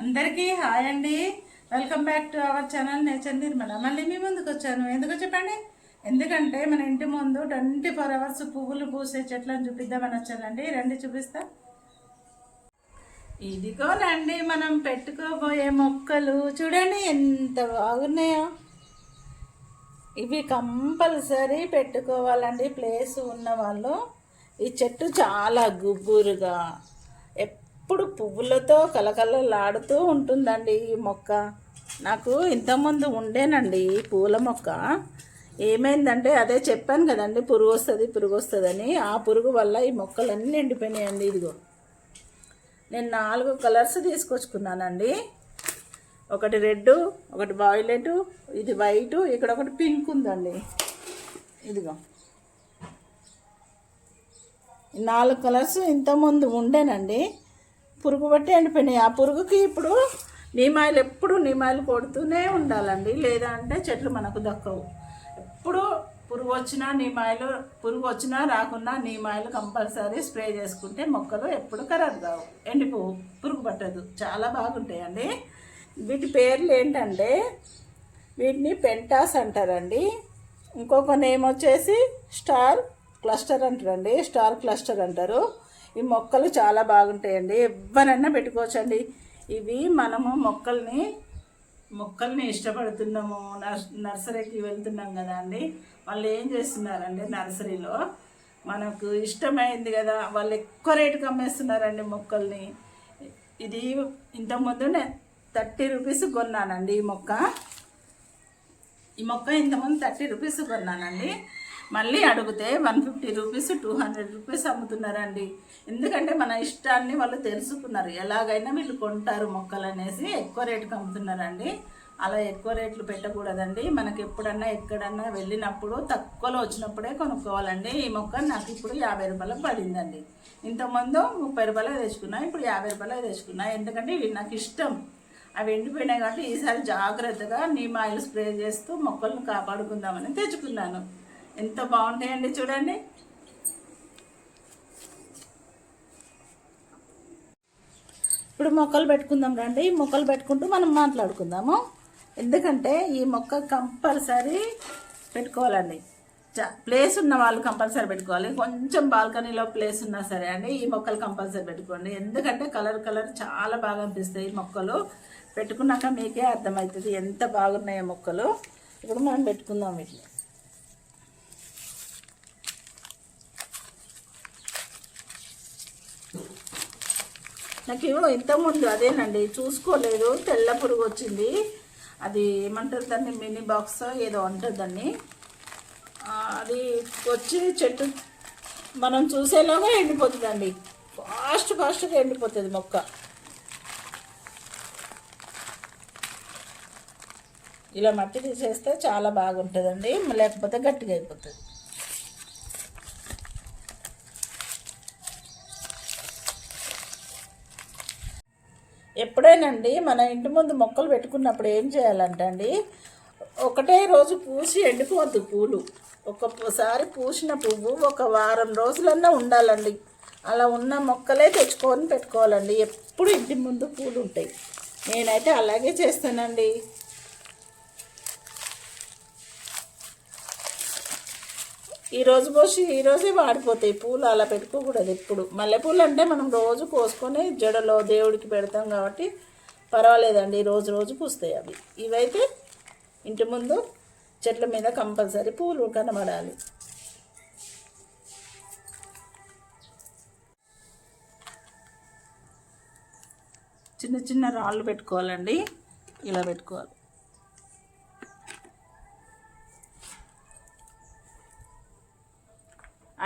అందరికీ హాయ్ అండి. Welcome back to our channel nature Nirmala మళ్ళీ మీ ముందుకు వచ్చాను. ఎందుకు చెప్పండి? ఎందుకంటే మన ఇంటి ముందు ట్వంటీ ఫోర్ అవర్స్ పువ్వులు పూసే చెట్లను చూపిద్దామని వచ్చానండి. రండి చూపిస్తా. ఇదిగోనండి మనం పెట్టుకోబోయే మొక్కలు. చూడండి ఎంత బాగున్నాయో. ఇవి కంపల్సరీ పెట్టుకోవాలండి. ప్లేస్ ఉన్న వాళ్ళు. ఈ చెట్టు చాలా గుబ్బురుగా ఎప్పుడు పువ్వులతో కలకలలాడుతూ ఉంటుందండి ఈ మొక్క. నాకు ఇంతకుముందు ఉండేనండి ఈ పూల మొక్క. ఏమైందంటే అదే చెప్పాను కదండి పురుగు వస్తుంది పురుగు వస్తుందని. ఆ పురుగు వల్ల ఈ మొక్కలన్నీ ఎండిపోయినాయండి ఇదిగో. నేను నాలుగు కలర్స్ తీసుకొచ్చుకున్నానండి. ఒకటి రెడ్ ఒకటి వాయిలెట్ ఇది వైట్ ఇక్కడ ఒకటి పింక్ ఉందండి. ఇదిగో. నాలుగు కలర్స్ ఇంతకుముందు ఉండేనండి. పురుగు బట్టి ఎండిపోయినాయి. ఆ పురుగుకి ఇప్పుడు నీమాయిలు ఎప్పుడు నీమాయిలు కొడుతూనే ఉండాలండి. లేదా అంటే చెట్లు మనకు దక్కవు. ఎప్పుడు పురుగు వచ్చినా నీమాయిలు పురుగు వచ్చినా రాకున్నా నీమాయిలు కంపల్సరీ స్ప్రే చేసుకుంటే మొక్కలు ఎప్పుడు ఖరాబ్ కావు. ఎండిపోవు. పురుగు పట్టదు. చాలా బాగుంటాయండి. వీటి పేర్లు ఏంటంటే వీటిని పెంటాస్ అంటారండి. ఇంకొక నేమ్ వచ్చేసి స్టార్ క్లస్టర్ అంటారండి. స్టార్ క్లస్టర్ అంటారు. ఈ మొక్కలు చాలా బాగుంటాయండి. ఎవరన్నా పెట్టుకోవచ్చండి. ఇవి మనము మొక్కల్ని మొక్కల్ని ఇష్టపడుతున్నాము. నర్సరీకి వెళ్తున్నాం కదా అండి. వాళ్ళు ఏం చేస్తున్నారండి నర్సరీలో మనకు ఇష్టమైంది కదా వాళ్ళు ఎక్కువ రేటుకి అమ్మేస్తున్నారండి మొక్కల్ని. ఇది ఇంతకుముందు నేను థర్టీ రూపీస్ కొన్నానండి ఈ మొక్క. ఈ మొక్క ఇంతకుముందు థర్టీ రూపీస్ కొన్నానండి. మళ్ళీ అడిగితే one fifty rupees two hundred rupees అమ్ముతున్నారండి. ఎందుకంటే మన ఇష్టాన్ని వాళ్ళు తెలుసుకున్నారు. ఎలాగైనా వీళ్ళు కొంటారు మొక్కలు అనేసి ఎక్కువ రేటుకి అమ్ముతున్నారండి. అలా ఎక్కువ రేట్లు పెట్టకూడదండి. మనకి ఎప్పుడన్నా ఎక్కడన్నా వెళ్ళినప్పుడు తక్కువలో వచ్చినప్పుడే కొనుక్కోవాలండి. ఈ మొక్క నాకు ఇప్పుడు యాభై రూపాయలకు పడిందండి. ఇంతకుముందు ముప్పై రూపాయలు తెచ్చుకున్నా ఇప్పుడు యాభై రూపాయలు తెచ్చుకున్నా. ఎందుకంటే ఇవి నాకు ఇష్టం. అవి ఎండిపోయినాయి కాబట్టి ఈసారి జాగ్రత్తగా నీమ్ ఆయిల్ స్ప్రే చేస్తూ మొక్కలను కాపాడుకుందామని తెచ్చుకున్నాను. ఎంత బాగుంటాయండి చూడండి. ఇప్పుడు మొక్కలు పెట్టుకుందాం రండి. ఈ మొక్కలు పెట్టుకుంటూ మనం మాట్లాడుకుందాము. ఎందుకంటే ఈ మొక్క కంపల్సరీ పెట్టుకోవాలండి. ప్లేస్ ఉన్న వాళ్ళు కంపల్సరీ పెట్టుకోవాలి. కొంచెం బాల్కనీలో ప్లేస్ ఉన్నా సరే అండి ఈ మొక్కలు కంపల్సరీ పెట్టుకోండి. ఎందుకంటే కలర్ కలర్ చాలా బాగా అనిపిస్తాయి ఈ మొక్కలు. పెట్టుకున్నాక మీకే అర్థమవుతుంది ఎంత బాగున్నాయో మొక్కలు. ఇప్పుడు మనం పెట్టుకుందాం వీటిని. నాకు ఏమో ఇంతకుముందు అదేనండి చూసుకోలేదు తెల్ల పురుగు వచ్చింది. అది ఏమంటారు దాన్ని మినీ బాక్స్ ఏదో అంటుంది దాన్ని. అది వచ్చి చెట్టు మనం చూసేలాగా ఎండిపోతుందండి. ఫాస్ట్ ఫాస్ట్గా ఎండిపోతుంది మొక్క. ఇలా మట్టి తీసేస్తే చాలా బాగుంటుందండి లేకపోతే గట్టిగా అయిపోతుంది. ఎప్పుడైనండి మన ఇంటి ముందు మొక్కలు పెట్టుకున్నప్పుడు ఏం చేయాలంటే అండి ఒకటే రోజు పూసి ఎండిపోద్దు పూలు. ఒక్కొక్కసారి పూసిన పువ్వు ఒక వారం రోజులన్నా ఉండాలండి. అలా ఉన్న మొక్కలే తెచ్చుకొని పెట్టుకోవాలండి. ఎప్పుడు ఇంటి ముందు పూలు ఉంటాయి. నేనైతే అలాగే చేస్తానండి. ఈ రోజు పోసి ఈ రోజే వాడిపోతాయి పూలు అలా పెట్టుకోకూడదు ఎప్పుడు. మల్లెపూలు అంటే మనం రోజు కోసుకొని జడలో దేవుడికి పెడతాం కాబట్టి పర్వాలేదండి రోజు రోజు పూస్తాయి అవి. ఇవైతే ఇంటి ముందు చెట్ల మీద కంపల్సరీ పూలు కనబడాలి. చిన్న చిన్న రాళ్ళు పెట్టుకోవాలండి. ఇలా పెట్టుకోవాలి.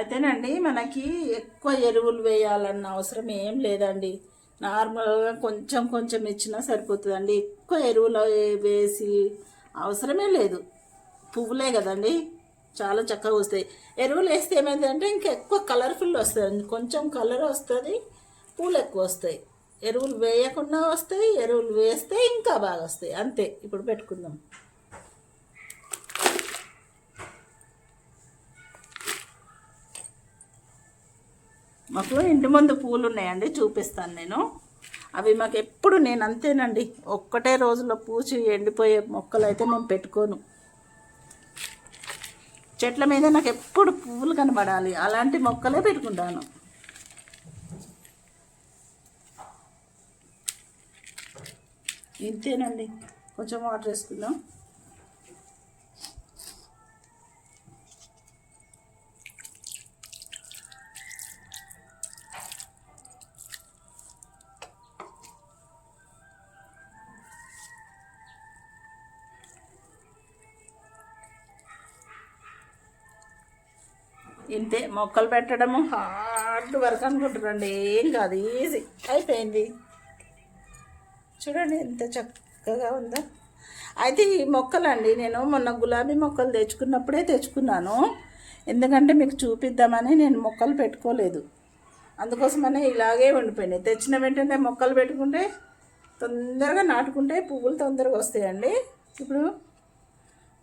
అయితేనండి మనకి ఎక్కువ ఎరువులు వేయాలన్న అవసరం ఏం లేదండి. నార్మల్గా కొంచెం కొంచెం ఇచ్చినా సరిపోతుందండి. ఎక్కువ ఎరువులు వేసి అవసరమే లేదు. పువ్వులే కదండి. చాలా చక్కగా వస్తాయి. ఎరువులు వేస్తే ఏమైందంటే ఇంకా ఎక్కువ కలర్ఫుల్ వస్తుంది కొంచెం కలర్ వస్తుంది పూలు ఎక్కువ వస్తాయి. ఎరువులు వేయకుండా వస్తాయి ఎరువులు వేస్తే ఇంకా బాగా వస్తాయి. అంతే. ఇప్పుడు పెట్టుకుందాం. మాకు ఇంటి ముందు పూలు ఉన్నాయండి చూపిస్తాను నేను. అవి మాకు ఎప్పుడు నేను అంతేనండి. ఒక్కటే రోజులో పూచి ఎండిపోయే మొక్కలు అయితే నేను పెట్టుకోను. చెట్ల మీద నాకు ఎప్పుడు పువ్వులు కనబడాలి. అలాంటి మొక్కలే పెట్టుకుంటాను. ఇంతేనండి. కొంచెం వాటర్ వేసుకుందాం. ఇంతే మొక్కలు పెట్టడము. హార్డ్ వర్క్ అనుకుంటున్నాండి ఏం కాదు ఈజీ. అయిపోయింది. చూడండి ఎంత చక్కగా ఉందో. అయితే ఈ మొక్కలండి నేను మొన్న గులాబీ మొక్కలు తెచ్చుకున్నప్పుడే తెచ్చుకున్నాను. ఎందుకంటే మీకు చూపిద్దామని నేను మొక్కలు పెట్టుకోలేదు. అందుకోసమనే ఇలాగే ఉండిపోయినాయి. తెచ్చిన వెంటనే మొక్కలు పెట్టుకుంటే తొందరగా నాటుకుంటే పువ్వులు తొందరగా వస్తాయండి. ఇప్పుడు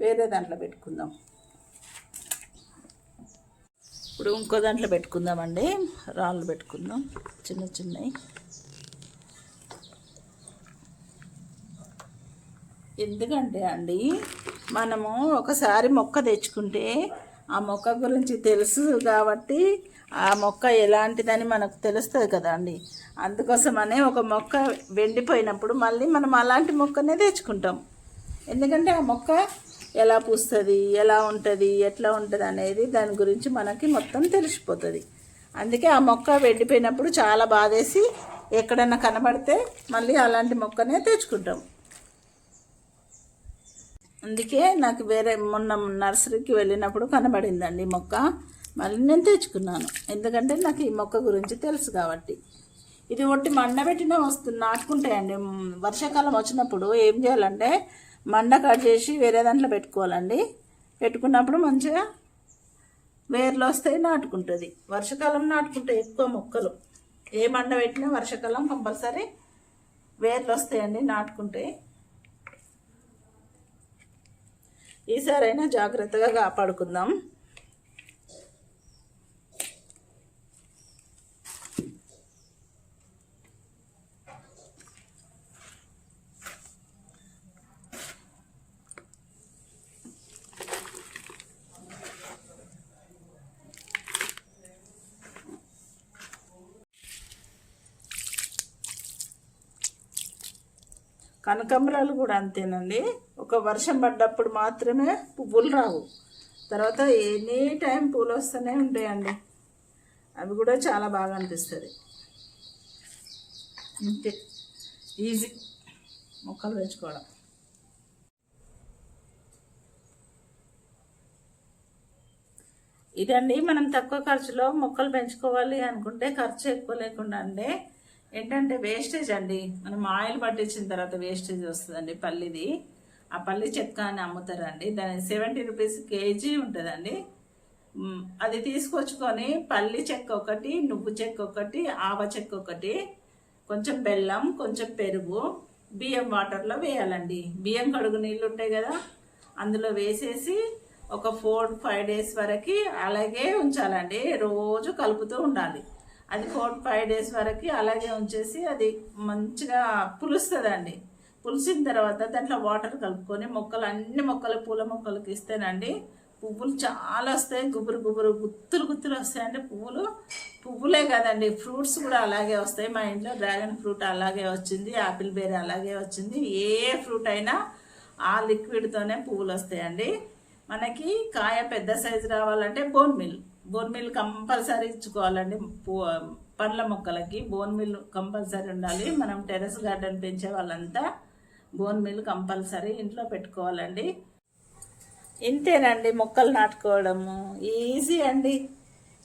వేరే దాంట్లో పెట్టుకుందాం. ఇప్పుడు ఇంకో దాంట్లో పెట్టుకుందామండి. రాళ్ళు పెట్టుకుందాం. చిన్న చిన్నవి ఎందుకంటే అండి మనము ఒకసారి మొక్క తెచ్చుకుంటే ఆ మొక్క గురించి తెలుసు కాబట్టి ఆ మొక్క ఎలాంటిదని మనకు తెలుస్తుంది కదా అండి అందుకోసమనే ఒక మొక్క వెండిపోయినప్పుడు మళ్ళీ మనం అలాంటి మొక్కనే తెచ్చుకుంటాం. ఎందుకంటే ఆ మొక్క ఎలా పూస్తుంది ఎలా ఉంటుంది ఎట్లా ఉంటుంది అనేది దాని గురించి మనకి మొత్తం తెలిసిపోతుంది. అందుకే ఆ మొక్క వెండిపోయినప్పుడు చాలా బాధేసి ఎక్కడన్నా కనబడితే మళ్ళీ అలాంటి మొక్కనే తెచ్చుకుంటాం. అందుకే నాకు వేరే మొన్న నర్సరీకి వెళ్ళినప్పుడు కనబడిందండి మొక్క. మళ్ళీ నేను తెచ్చుకున్నాను. ఎందుకంటే నాకు ఈ మొక్క గురించి తెలుసు కాబట్టి. ఇది ఒట్టి మండబెట్టిన వస్తుంది నాటుకుంటాయండి. వర్షాకాలం వచ్చినప్పుడు ఏం చేయాలంటే మండ కట్ చేసి వేరే దాంట్లో పెట్టుకోవాలండి. పెట్టుకున్నప్పుడు మంచిగా వేర్లు వస్తాయి నాటుకుంటుంది. వర్షాకాలం నాటుకుంటే ఎక్కువ మొక్కలు. ఏ మండ పెట్టినా వర్షాకాలం కంపల్సరీ వేర్లు వస్తాయండి నాటుకుంటే ఈసారైనా జాగ్రత్తగా కాపాడుకుందాం. కనకంబరాలు కూడా అంతేనండి. ఒక వర్షం పడ్డప్పుడు మాత్రమే పువ్వులు రావు. తర్వాత ఎనీ టైం పూలు వస్తూనే ఉంటాయండి. అవి కూడా చాలా బాగా అనిపిస్తుంది. అంతే ఈజీ. మొక్కలు పెంచుకోవడం. ఇదండి మనం తక్కువ ఖర్చులో మొక్కలు పెంచుకోవాలి అనుకుంటే ఖర్చు ఎక్కువ లేకుండా అంటే ఏంటంటే వేస్టేజ్ అండి. మనం ఆయిల్ పట్టించిన తర్వాత వేస్టేజ్ వస్తుందండి పల్లిది. ఆ పల్లి చెక్క అని అమ్ముతారండి. దాని సెవెంటీ రూపీస్ కేజీ ఉంటుందండి. అది తీసుకొచ్చుకొని పల్లి చెక్క ఒకటి నువ్వు చెక్క ఒకటి ఆవ చెక్క ఒకటి కొంచెం బెల్లం కొంచెం పెరుగు బియ్యం వాటర్లో వేయాలండి. బియ్యం కడుగు నీళ్ళు ఉంటాయి కదా అందులో వేసేసి ఒక ఫోర్ ఫైవ్ డేస్ వరకు అలాగే ఉంచాలండి. రోజు కలుపుతూ ఉండాలి. అది ఫోర్ ఫైవ్ డేస్ వరకు అలాగే ఉంచేసి అది మంచిగా పులుస్తుందండి. పులిసిన తర్వాత దాంట్లో వాటర్ కలుపుకొని మొక్కలు అన్ని మొక్కలు పూల మొక్కలకి ఇస్తేనండి పువ్వులు చాలా వస్తాయి. గుబురు గుబురు గుత్తులు గుత్తులు వస్తాయండి పువ్వులు. పువ్వులే కదండి ఫ్రూట్స్ కూడా అలాగే వస్తాయి. మా ఇంట్లో డ్రాగన్ ఫ్రూట్ అలాగే వచ్చింది ఆపిల్ బెర్రీ అలాగే వచ్చింది. ఏ ఫ్రూట్ అయినా ఆ లిక్విడ్తోనే పువ్వులు వస్తాయండి. మనకి కాయ పెద్ద సైజు రావాలంటే bone meal. Bone meal compulsory ఇచ్చుకోవాలండి. పూ- పండ్ల మొక్కలకి బోన్ మిల్ కంపల్సరీ ఉండాలి. మనం టెర్రస్ గార్డెన్ పెంచే వాళ్ళంతా బోన్ మిల్ కంపల్సరీ ఇంట్లో పెట్టుకోవాలండి. ఇంతేనండి మొక్కలు నాటుకోవడము. ఈజీ అండి.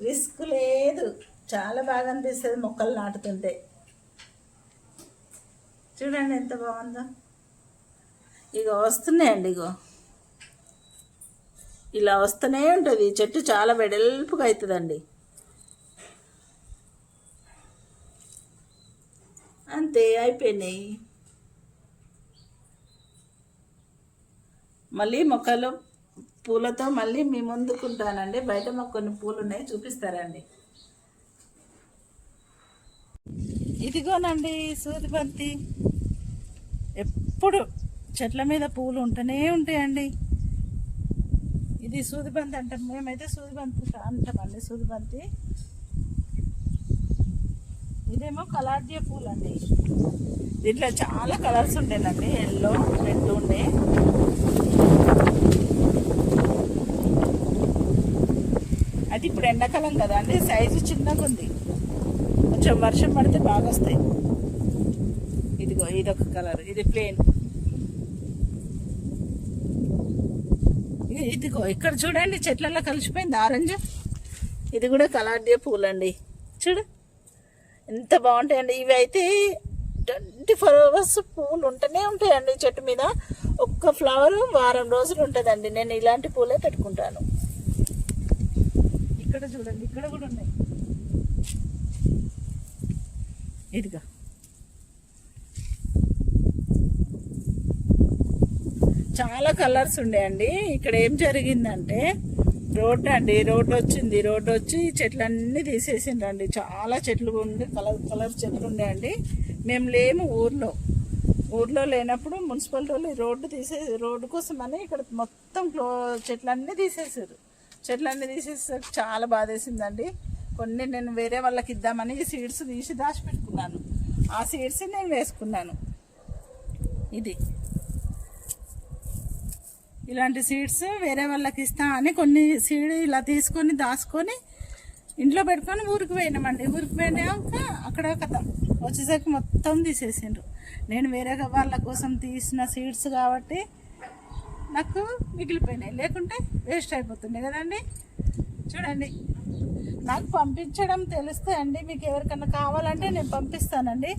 రిస్క్ లేదు. చాలా బాగా అనిపిస్తుంది మొక్కలు నాటుతుంటే. చూడండి ఎంత బాగుందో. ఇక వస్తున్నాయండి ఇగో. ఇలా వస్తూనే ఉంటుంది. ఈ చెట్టు చాలా వెడల్పుగా అవుతుందండి అంతే అయిపోయినాయి. మళ్ళీ మొక్కలు పూలతో మళ్ళీ మీ ముందుకుంటానండి. బయట మాకు కొన్ని పూలు ఉన్నాయి చూపిస్తారండి. ఇదిగోనండి సూదిబంతి. ఎప్పుడు చెట్ల మీద పూలు ఉంటూనే ఉంటాయండి. ఇది సూదిబంతి అంటాం. మేమైతే సూదిబంతి అంటామండి సూదిబంతి. ఇదేమో కలార్జియా పూలు అండి దీంట్లో చాలా కలర్స్ ఉండేనండి. ఎల్లో రెడ్ ఉండే. అది ఇప్పుడు ఎండాకాలం కదా అండి సైజు చిన్నగా ఉంది. కొంచెం వర్షం పడితే బాగా వస్తాయి. ఇదిగో ఇదొక కలర్. ఇది ప్లేన్ ఇదిగో ఇక్కడ చూడండి చెట్లలో కలిసిపోయింది ఆరెంజ్. ఇది కూడా కలార్డియా పూలండి. చూడు ఎంత బాగుంటాయండి. ఇవి అయితే ట్వంటీ ఫోర్ అవర్స్ పూలు ఉంటూనే ఉంటాయండి చెట్టు మీద. ఒక్క ఫ్లవర్ వారం రోజులు ఉంటుందండి. నేను ఇలాంటి పూలే పెట్టుకుంటాను. ఇక్కడ చూడండి ఇక్కడ కూడా ఉన్నాయి. ఇదిగా. చాలా కలర్స్ ఉండేయండి. ఇక్కడ ఏం జరిగిందంటే రోడ్డు అండి. రోడ్డు వచ్చింది. రోడ్డు వచ్చి చెట్లన్నీ తీసేసిండ్రండి. చాలా చెట్లు ఉండి కలర్ కలర్ చెట్లు ఉండేయండి. మేము లేము ఊర్లో. ఊర్లో లేనప్పుడు మున్సిపాలిటీ వాళ్ళు రోడ్డు తీసే రోడ్డు కోసం అని ఇక్కడ మొత్తం క్లో చెట్లన్నీ తీసేసారు. చెట్లన్నీ తీసేసరికి చాలా బాధేసిందండి. కొన్ని నేను వేరే వాళ్ళకి ఇద్దామని సీడ్స్ తీసి దాచిపెట్టుకున్నాను. ఆ సీడ్స్ నేను వేసుకున్నాను. ఇది. ఇలాంటి సీడ్స్ వేరే వాళ్ళకి ఇస్తా అని కొన్ని సీడ్ ఇలా తీసుకొని దాచుకొని ఇంట్లో పెట్టుకొని ఊరికి పోయినామండి. ఊరికి పోయినాక అక్కడ కథ. వచ్చేసరికి మొత్తం తీసేసిండ్రు. నేను వేరే వాళ్ళ కోసం తీసిన సీడ్స్ కాబట్టి నాకు మిగిలిపోయినాయి. లేకుంటే వేస్ట్ అయిపోతుండే కదండి? చూడండి. నాకు పంపించడం తెలిస్తే అండి మీకు ఎవరికన్నా కావాలంటే నేను పంపిస్తానండి.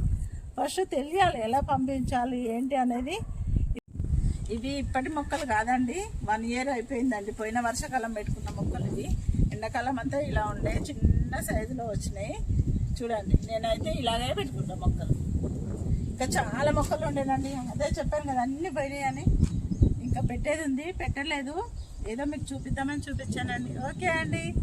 ఫస్ట్ తెలియాలి ఎలా పంపించాలి ఏంటి అనేది. ఇవి ఇప్పటి మొక్కలు కాదండి. వన్ ఇయర్ అయిపోయిందండి. పోయిన వర్షాకాలం పెట్టుకున్న మొక్కలు ఇవి. ఎండాకాలం అంతా ఇలా ఉండే చిన్న సైజులో వచ్చినాయి. చూడండి నేనైతే ఇలాగే పెట్టుకుంటా మొక్కలు. ఇంకా చాలా మొక్కలు ఉండేనండి. అదే చెప్పాను కదా అన్ని పోయినాయి అని ఇంకా పెట్టేది ఉంది పెట్టలేదు. ఏదో మీకు చూపిద్దామని చూపించానండి. ఓకే అండి.